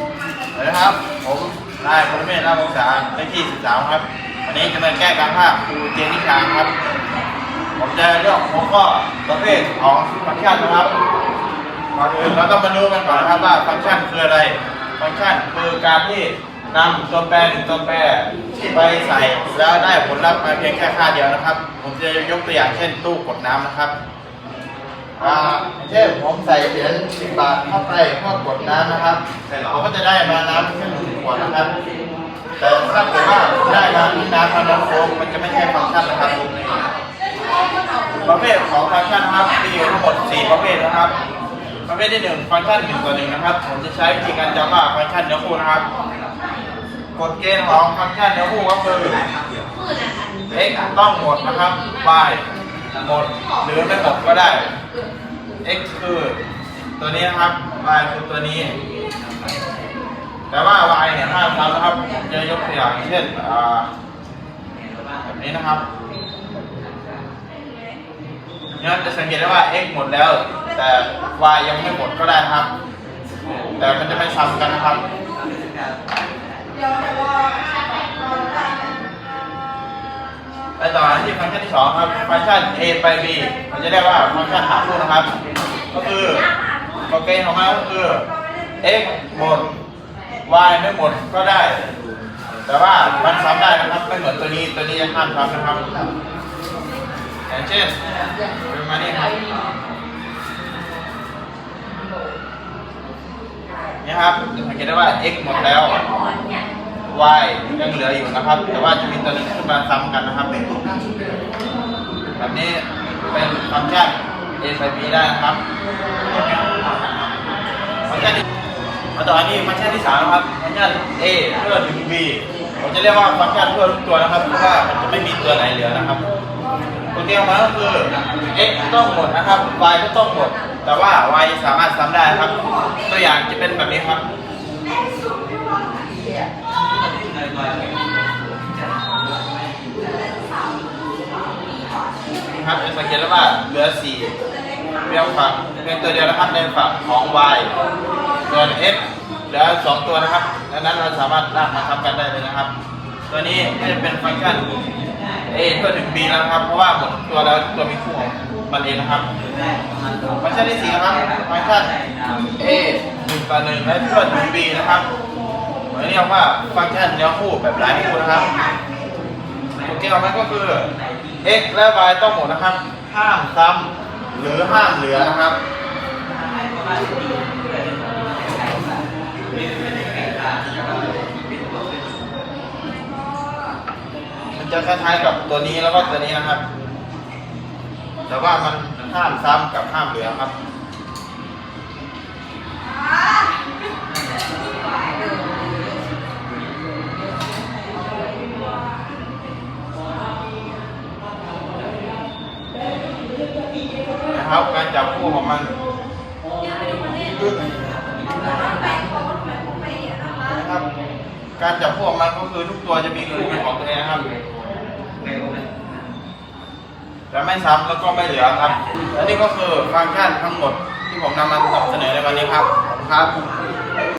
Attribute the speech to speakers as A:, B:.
A: สวัสดีครับ ผมนายพลเมธราชวงศาเลขที่ 13 ครับ วันนี้จะมาแก้การภาพครูเจนิชาครับ ผมจะเลือกหัวข้อประเภทของฟังก์ชันนะครับก่อนอื่นเราต้องมาดูกันก่อนนะครับว่าฟังก์ชันคืออะไร ฟังก์ชันคือการที่นำตัวแปรหนึ่งตัวแปรไปใส่แล้วได้ผลลัพธ์มาเพียงแค่ค่าเดียวนะครับ ผมจะยกตัวอย่างเช่นตู้กดน้ำนะครับ อ่าเช่นผมใส่เหรียญสิบบาทเข้าไปเพื่อกดน้ำนะครับผมก็จะได้มาน้ำแค่หนึ่งขวดนะครับ แต่ถ้าเกิดว่าได้มาที่น้ำพันน้ำโค้งมันจะไม่ใช่ฟังก์ชันนะครับประเภทของฟังก์ชันนะครับมีอยู่ทั้งหมด4ประเภทนะครับ ประเภทที่1ฟังก์ชัน1ต่อ1นะครับ ผมจะใช้วิธีการจำว่าฟังก์ชันเนื้อคู่นะครับกฎเกณฑ์ของฟังก์ชันเนื้อคู่ก็คือ x ต้องหมดนะครับ y หมดหรือไม่หมดก็ได้ x คือ ตัวนี้นะครับ y คือตัวนี้ แต่ว่า y เนี่ยห้ามทำนะครับจะยกตัวอย่างเช่นแบบนี้นะครับเนี่ยจะสังเกตได้ว่า x หมดแล้ว แต่ y ยังไม่หมดก็ได้ครับ แต่มันจะไม่ซ้ำกันนะครับ ที่สองครับฟังก์ชัน a ไป b เราจะเรียกว่าฟังก์ชันหาคู่นะครับ ก็คือโปรเกณฑ์ของมันก็คือ x หมด y ไม่หมดก็ได้ แต่ว่ามันซ้ำได้นะครับไม่เหมือนตัวนี้ตัวนี้จะห้ามซ้ำนะครับอย่างเช่นเป็นมานี่ครับนี่ครับจะสังเกตได้ว่า x หมดแล้ว y ยังเหลืออยู่นะครับ แต่ว่าจะมีตัวหนึงขึ้นมาซ้ำกันนะครับแบบนี้เป็นฟังก์ชัน a ไป b ได้นะครับฟังก์ชันมาต่ออันนี้ฟังก์ชันที่สามนะครับฟังก์ชัน a เพื่อถึง b ผมจะเรียกว่าฟังก์ชันเพื่อทุกตัวนะครับเพราะว่ามันจะไม่มีตัวไหนเหลือนะครับตัวเดียวมาก็คือ x ต้องหมดนะครับ y ก็ต้องหมด แต่ว่า y สามารถซ้ำได้ครับ ตัวอย่างจะเป็นแบบนี้ครับ ครับจะสังเกตได้วว่าเหลือ4เพียงฝั่งเพียงตัวเดียวนะครับในฝั่งของ y ส่วน x เหลือ2ตัวนะครับดังนั้นเราสามารถลากมาทำกันได้เลยนะครับ ตัวนี้ก็จะเป็นฟังก์ชัน a เพื่อถึง b แล้วครับ เพราะว่าหมดตัวแล้วตัวมีคู่ของมันเองนะครับฟังก์ชันที่4นะครับฟังก์ชัน a 1ต่อ1และเพื่อถึง b นะครับ เนเรียกว่าฟังก์ชันเนื้อคู่แบบหลายคู่นะครับตัวเกณฑ์ของมันก็คือ x และ y ต้องหมดนะครับ ห้ามซ้ำหรือห้ามเหลือนะครับมันจะคล้ายๆกับตัวนี้แล้วก็ตัวนี้นะครับ แต่ว่ามันห้ามซ้ำกับห้ามเหลือครับ นะครับ การจับคู่ของมันนะครับ การจับคู่ของมันก็คือทุกตัวจะมีคู่เป็นของตัวเองนะครับจะไม่ซ้ำแล้วก็ไม่เหลือครับ และนี่ก็คือฟังก์ชันทั้งหมดที่ผมนำมาเสนอในวันนี้ครับขอบคุณครับ